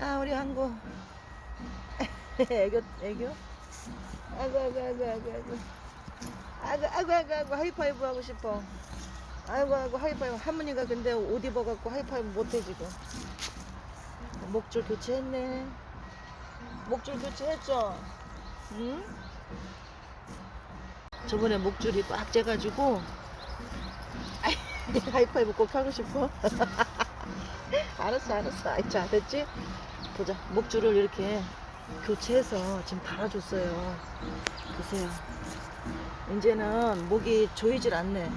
아 우리 한국. 애교 애교? 아이고 아이고 아이고 아이고 아이고. 아이고 아이고 아이고 아이고 하이파이브 하고 싶어. 아이고 아이고 하이파이브. 할머니가 근데 옷 입어갖고 하이파이브 못해 지금. 목줄 교체했네. 목줄 교체했죠? 응? 저번에 목줄이 꽉 째가지고 하이파이브 꼭 하고 싶어. 알았어 알았어. 아이, 자 됐지? 보자. 목줄을 이렇게 교체해서 지금 달아줬어요. 보세요. 이제는 목이 조이질 않네.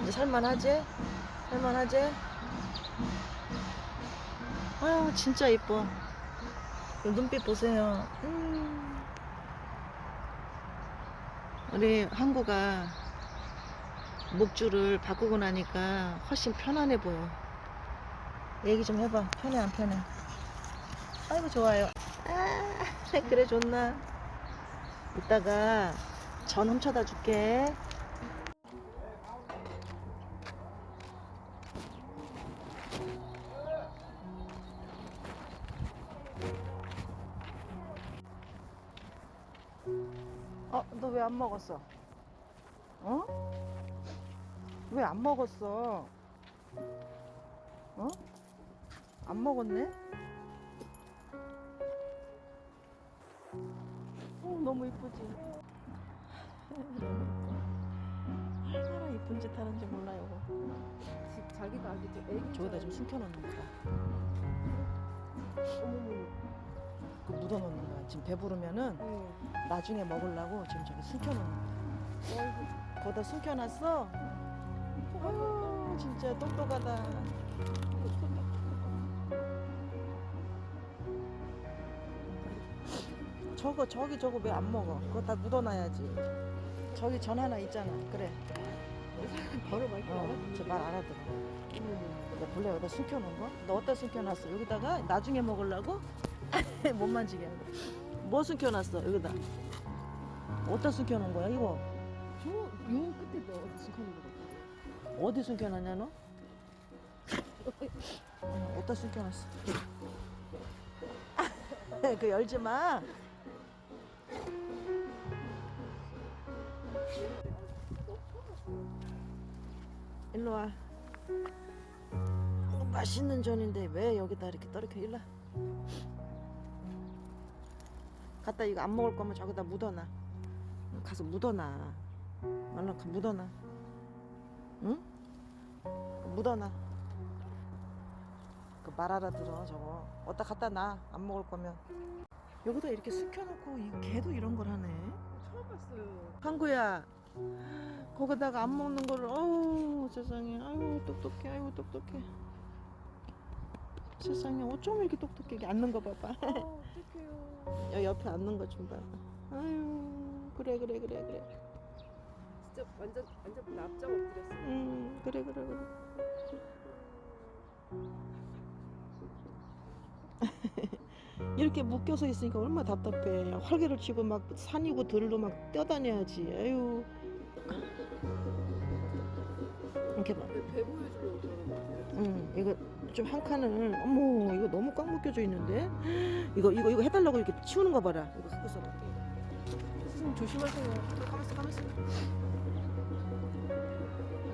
이제 살만하지? 살만하지? 아유 진짜 이뻐. 이 눈빛 보세요. 음. 우리 항구가 목줄을 바꾸고 나니까 훨씬 편안해 보여. 얘기 좀 해봐. 편해 안 편해 아이고 좋아요 아 그래 좋나 이따가 전 훔쳐다 줄게 어, 너 왜 안 먹었어? 어? 왜 안 먹었어? 어? 안 먹었네? 너무 이쁘지? 너무 이뻐. 얼마나 이쁜 짓 하는지 몰라요. 집 자기가 아기 좀 애기 저기다 좀 숨겨놓는 거다. 그 묻어놓는 거야. 지금 배부르면은 네. 나중에 먹으려고 지금 저기 숨겨놓는 거야. 거기다 숨겨놨어? 아유, 진짜 똑똑하다. 저거 저기 저거 왜 안 먹어? 그거 다 묻어놔야지. 저기 전 하나 있잖아. 그래. 바로 말게 어, 알아? 저말 알아들어. 어머머. 나 몰래 여기다 숨겨놓은 거? 너 어디다 숨겨놨어? 여기다가 나중에 먹으려고? 못 만지게 하고. 뭐 숨겨놨어? 여기다. 어디다 숨겨놓은 거야 이거? 저 요 끝에 너 어디 숙하는 거. 어디 숨겨놨냐 너? 어, 어디다 숨겨놨어? 그 열지 마. 일로 와. 어, 맛있는 전인데 왜 여기다 이렇게 떨어져 일로 와. 갖다 이거 안 먹을 거면 저기다 묻어놔. 가서 묻어놔. 얼른 가 묻어놔. 응? 묻어놔. 그 말 알아들어 저거. 어디다 갖다 놔. 안 먹을 거면. 여기다 이렇게 숙여놓고 이 개도 이런 걸 하네. 처음 봤어요. 한구야. 거기다가 안 먹는 거를 어우 세상에. 아유 똑똑해. 아유 똑똑해. 세상에. 어쩜 이렇게 똑똑해. 이게 앉는 거 봐봐. 아, 어떡해요. 여 옆에 앉는 거 좀 봐봐. 아유 그래 그래 그래 그래. 진짜 완전 완전 납작 엎드렸어요. 음 그래 그래 그래. 이렇게 묶여서 있으니까 얼마나 답답해. 활개를 치고 막 산이고 들로 막 뛰어다녀야지. 아유 이렇게 같아요. 응, 이거 좀 한 칸을 어머 이거 너무 꽉 묶여져 있는데 이거 이거 이거 해달라고 이렇게 치우는 거 봐라 이거 갖고서 봐. 선생님 조심하세요. 가만있어 가만있어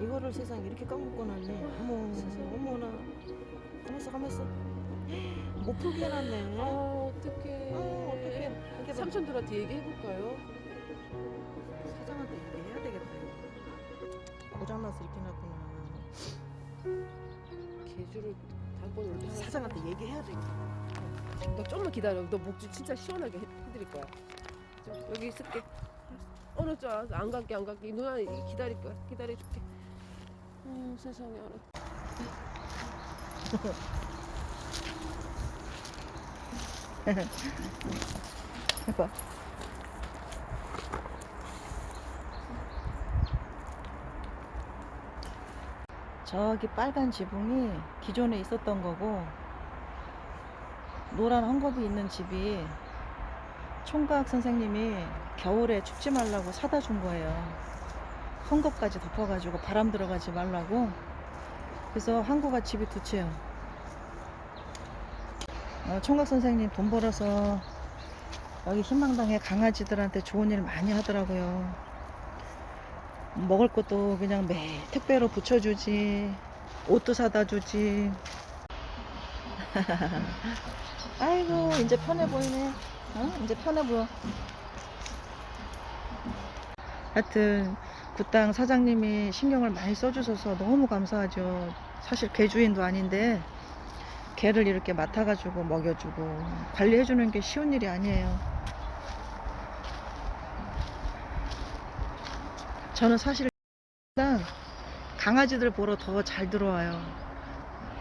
이거를 세상 이렇게 꽉 묶어놨니 어머 어머나 가만있어 가만있어 못 풀게 해놨네 아 어, 어떡해. 어떡해 이렇게 봐. 삼촌들한테 얘기해볼까요? 고장나서 이렇게 놨구나 개주를 단번 올때 사장한테 얘기해야 되겠다 너 좀만 기다려. 너 목줄 진짜 시원하게 해, 해드릴 거야. 좀 여기 있을게. 어느 쪽안 갈게 안 갈게. 누나 기다릴 거야. 기다려줄게. 어 세상에 알아. 해봐 저기 빨간 지붕이 기존에 있었던 거고 노란 헝겊이 있는 집이 총각 선생님이 겨울에 춥지 말라고 사다 준 거예요. 헝겊까지 덮어가지고 바람 들어가지 말라고. 그래서 항구가 집이 두 채요. 어, 총각 선생님 돈 벌어서 여기 희망당에 강아지들한테 좋은 일 많이 하더라고요. 먹을 것도 그냥 매일 택배로 붙여주지, 옷도 사다 주지. 아이고, 이제 편해 보이네. 어? 이제 편해 보여. 하여튼, 굿당 사장님이 신경을 많이 써주셔서 너무 감사하죠. 사실 개 주인도 아닌데, 개를 이렇게 맡아가지고 먹여주고, 관리해주는 게 쉬운 일이 아니에요. 저는 사실 강아지들 보러 더 잘 들어와요.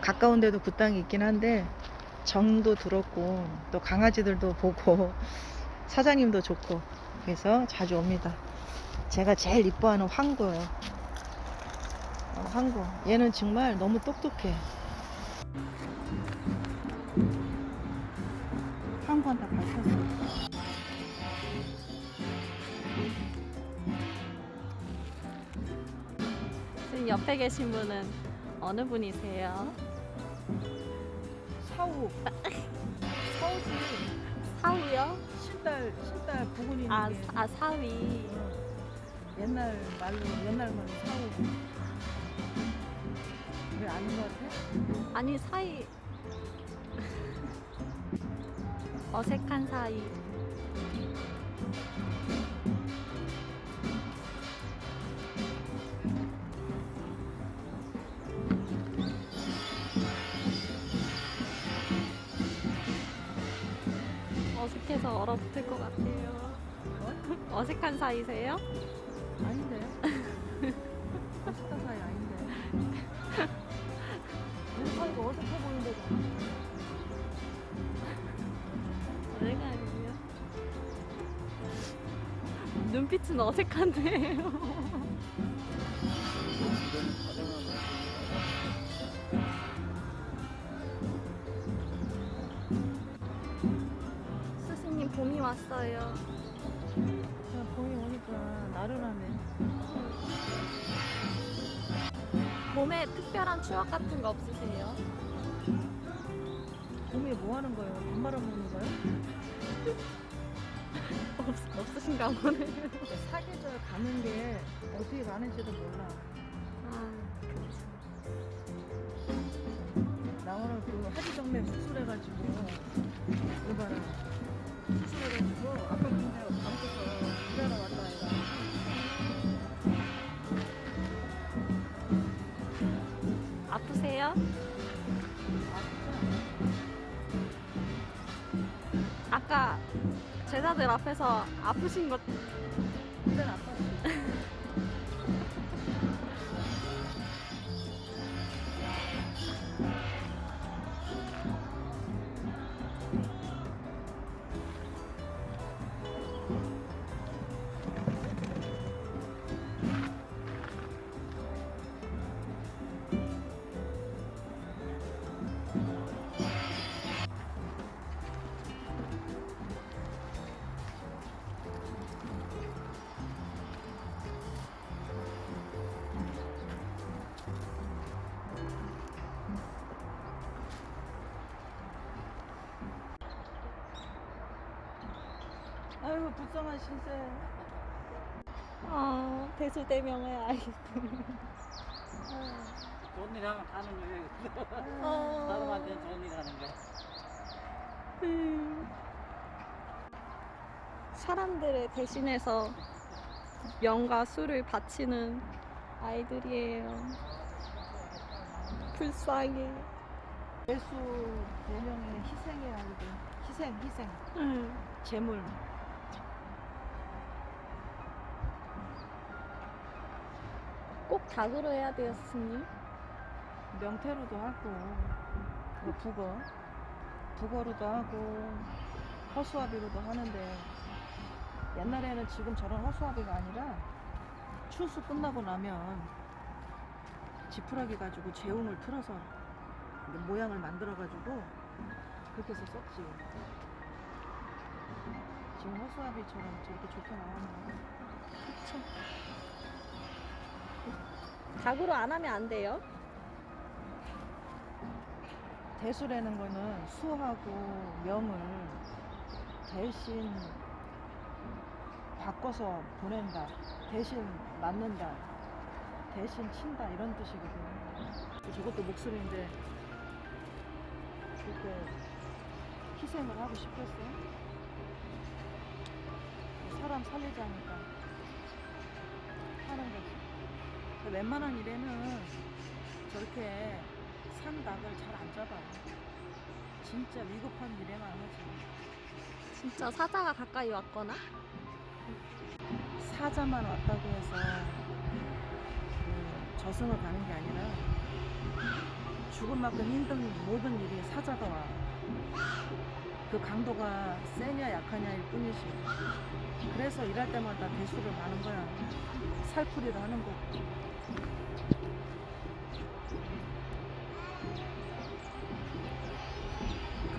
가까운 데도 그 땅이 있긴 한데 정도 들었고 또 강아지들도 보고 사장님도 좋고 그래서 자주 옵니다. 제가 제일 이뻐하는 황구예요. 어, 황구. 얘는 정말 너무 똑똑해. 옆에 계신 분은 어느 분이세요? 사우. 사우지. 사위요? 신딸 신딸 부군이 아, 있는 게 아 사위. 옛날 말로 옛날 말로 사우. 왜 아는 것 같아? 아니 사이. 어색한 사이. 어색해서 얼어붙을 것 같아요. 어색한 사이세요? 아닌데. 어색한 사이 아닌데. 우리 사이가 어색해 보이는데잖아. 내가 아니에요. 눈빛은 어색한데요. 봄이 왔어요. 그냥 봄이 오니까 나른하네. 봄에 특별한 추억 같은 거 없으세요? 봄에 뭐 하는 거예요? 밥 말아 먹는 거예요? 없, 없으신가 보네. 사계절 가는 게 어떻게 가는지도 몰라. 아, 나 오늘 그 하지정맥 수술해가지고 이거 봐라 제자들 앞에서 아프신 것그 아이고 불쌍한 신세 어, 대수대명의 아이. 좋은 일 하면 하는 거예요. 어. 사람한테 좋은 일 하는 거야. 음. 사람들을 대신해서 명과 수를 바치는 아이들이에요. 불쌍해. 예수 대명의 희생의 아이들 희생 희생 응. 재물 꼭 닭으로 해야 돼요, 스승님. 명태로도 하고 그 북어. 북어로도 하고 허수아비로도 하는데 옛날에는 지금 저런 허수아비가 아니라 추수 끝나고 나면 지푸라기 가지고 재웅을 틀어서 모양을 만들어 가지고 그렇게 해서 썼지. 지금 허수아비처럼 저렇게 좋게 나오면 닭으로 안 하면 안 돼요? 대수라는 거는 수하고 명을 대신 바꿔서 보낸다. 대신 맞는다. 대신 친다. 이런 뜻이거든요. 저것도 목숨인데 그렇게 희생을 하고 싶었어요. 사람 살리자니까 웬만한 일에는 저렇게 산 닭을 잘 안 잡아요. 진짜 위급한 일에만 하지. 진짜 사자가 가까이 왔거나 사자만 왔다고 해서 그 저승을 가는 게 아니라 죽을 만큼 힘든 모든 일이 사자가 와. 그 강도가 세냐 약하냐일 뿐이지. 그래서 일할 때마다 대수를 가는 거야. 살풀이를 하는 거고.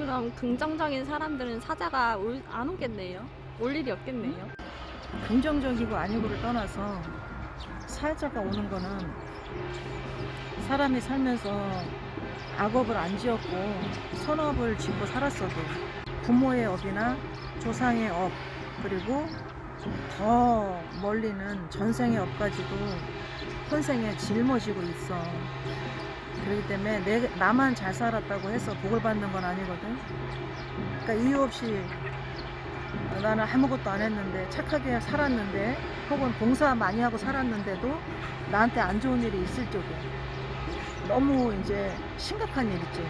그럼 긍정적인 사람들은 사자가 올, 안 오겠네요. 올 일이 없겠네요. 긍정적이고 아니고를 떠나서 사자가 오는 거는 사람이 살면서 악업을 안 지었고 선업을 짓고 살았어도 부모의 업이나 조상의 업 그리고 더 멀리는 전생의 업까지도 현생에 짊어지고 있어. 그렇기 때문에 내, 나만 잘 살았다고 해서 복을 받는 건 아니거든. 그러니까 이유 없이 어, 나는 아무것도 안 했는데 착하게 살았는데 혹은 봉사 많이 하고 살았는데도 나한테 안 좋은 일이 있을 적에 너무 이제 심각한 일 있지.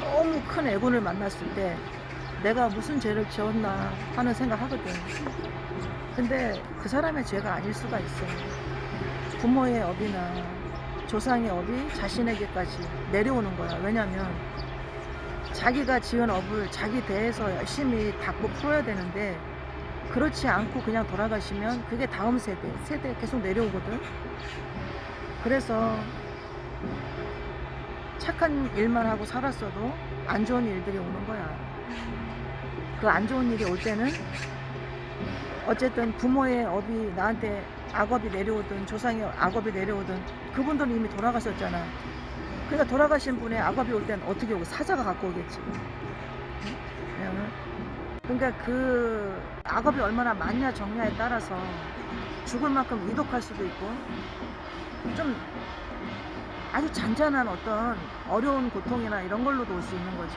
너무 큰 애군을 만났을 때 내가 무슨 죄를 지었나 하는 생각하거든. 근데 그 사람의 죄가 아닐 수가 있어. 부모의 업이나 조상의 업이 자신에게까지 내려오는 거야 왜냐면 자기가 지은 업을 자기 대에서 열심히 닦고 풀어야 되는데 그렇지 않고 그냥 돌아가시면 그게 다음 세대, 세대 계속 내려오거든. 그래서 착한 일만 하고 살았어도 안 좋은 일들이 오는 거야. 그 안 좋은 일이 올 때는 어쨌든 부모의 업이 나한테 악업이 내려오든 조상의 악업이 내려오든 그분들은 이미 돌아가셨잖아. 그러니까 돌아가신 분의 악업이 올땐 어떻게 오고 사자가 갖고 오겠지. 그러니까 그 악업이 얼마나 많냐 적냐에 따라서 죽을 만큼 이독할 수도 있고 좀 아주 잔잔한 어떤 어려운 고통이나 이런 걸로도 올 수 있는 거지.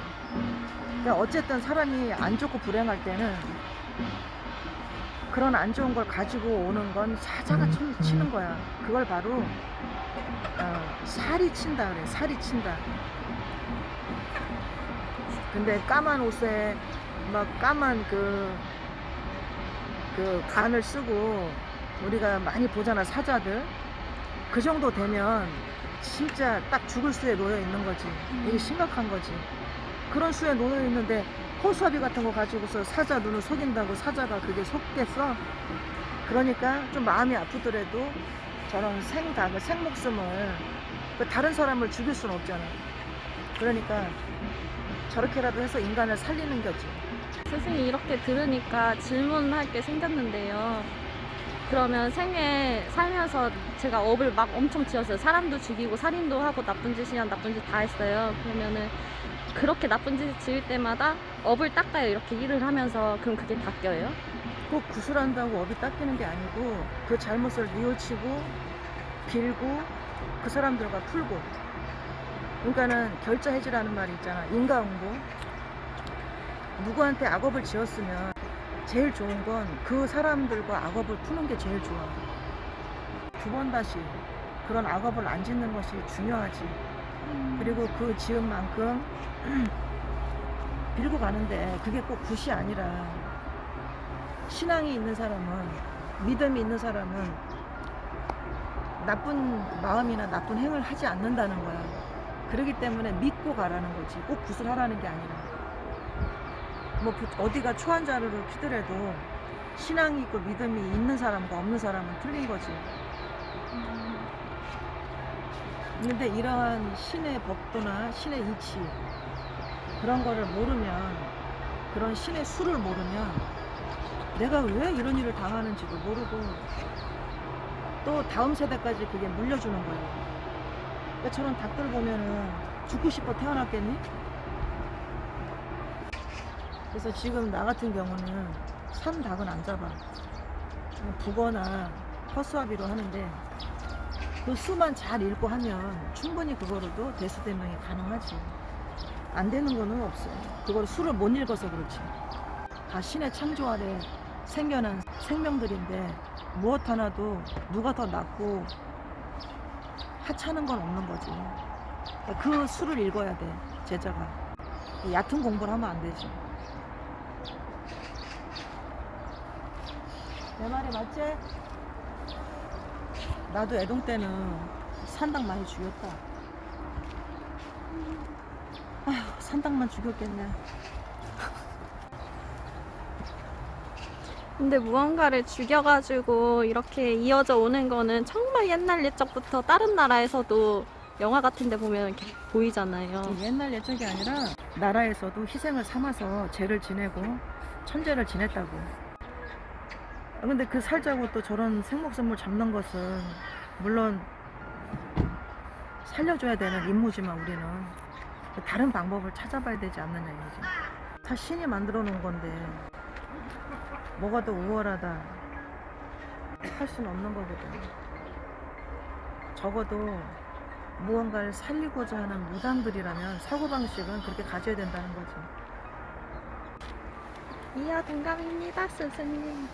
그러니까 어쨌든 사람이 안 좋고 불행할 때는 그런 안 좋은 걸 가지고 오는 건 사자가 치- 치는 거야. 그걸 바로 어, 살이 친다 그래. 살이 친다. 근데 까만 옷에 막 까만 그, 그 간을 쓰고 우리가 많이 보잖아, 사자들. 그 정도 되면 진짜 딱 죽을 수에 놓여 있는 거지. 이게 심각한 거지. 그런 수에 놓여 있는데 호수아비 같은 거 가지고서 사자 눈을 속인다고 사자가 그게 속겠어? 그러니까 좀 마음이 아프더라도 저런 생닭을, 생목숨을 그 다른 사람을 죽일 수는 없잖아. 그러니까 저렇게라도 해서 인간을 살리는 거지. 선생님 이렇게 들으니까 질문할 게 생겼는데요. 그러면 생에 살면서 제가 업을 막 엄청 지었어요. 사람도 죽이고 살인도 하고 나쁜 짓이면 나쁜 짓 다 했어요. 그러면은 그렇게 나쁜 짓 지을 때마다 업을 닦아요. 이렇게 일을 하면서 그럼 그게 바뀌어요? 꼭 구슬한다고 업이 닦이는 게 아니고 그 잘못을 뉘우치고 빌고 그 사람들과 풀고. 그러니까는 결자 해지라는 말이 있잖아. 인과응보. 누구한테 악업을 지었으면 제일 좋은 건 그 사람들과 악업을 푸는 게 제일 좋아. 두 번 다시 그런 악업을 안 짓는 것이 중요하지 그리고 그 지은 만큼 빌고 가는데 그게 꼭 굿이 아니라 신앙이 있는 사람은 믿음이 있는 사람은 나쁜 마음이나 나쁜 행을 하지 않는다는 거야. 그렇기 때문에 믿고 가라는 거지. 꼭 구슬하라는 게 아니라. 뭐 부- 어디가 초한자루를 피더라도 신앙이 있고 믿음이 있는 사람과 없는 사람은 틀린 거지. 근데 이러한 신의 법도나 신의 이치 그런 거를 모르면 그런 신의 수를 모르면 내가 왜 이런 일을 당하는지도 모르고 또 다음 세대까지 그게 물려주는 거예요. 그러니까 저런 닭들 보면은 죽고 싶어 태어났겠니? 그래서 지금 나 같은 경우는 산 닭은 안 잡아. 북어나 허수아비로 하는데 그 수만 잘 읽고 하면 충분히 그거로도 대수대명이 가능하지. 안 되는 거는 없어. 그걸 수를 못 읽어서 그렇지. 다 신의 창조 아래 생겨난 생명들인데 무엇 하나도 누가 더 낫고 하찮은 건 없는 거지. 그 수를 읽어야 돼, 제자가. 얕은 공부를 하면 안 되지. 내 말이 맞지? 나도 애동 때는 산닭 많이 죽였다. 아휴, 산닭만 죽였겠네. 근데 무언가를 죽여가지고 이렇게 이어져 오는 거는 정말 옛날 옛적부터 다른 나라에서도 영화 같은 데 보면 이렇게 보이잖아요. 옛날 예적이 아니라 나라에서도 희생을 삼아서 죄를 지내고 천재를 지냈다고. 아, 근데 그 살자고 또 저런 생목생물 잡는 것은 물론 살려줘야 되는 임무지만 우리는 다른 방법을 찾아봐야 되지 않느냐 이거지. 다 신이 만들어 놓은 건데 뭐가 더 우월하다 할 수는 없는 거거든. 적어도 무언가를 살리고자 하는 무당들이라면 사고방식은 그렇게 가져야 된다는 거지. 이야 동감입니다 스승님.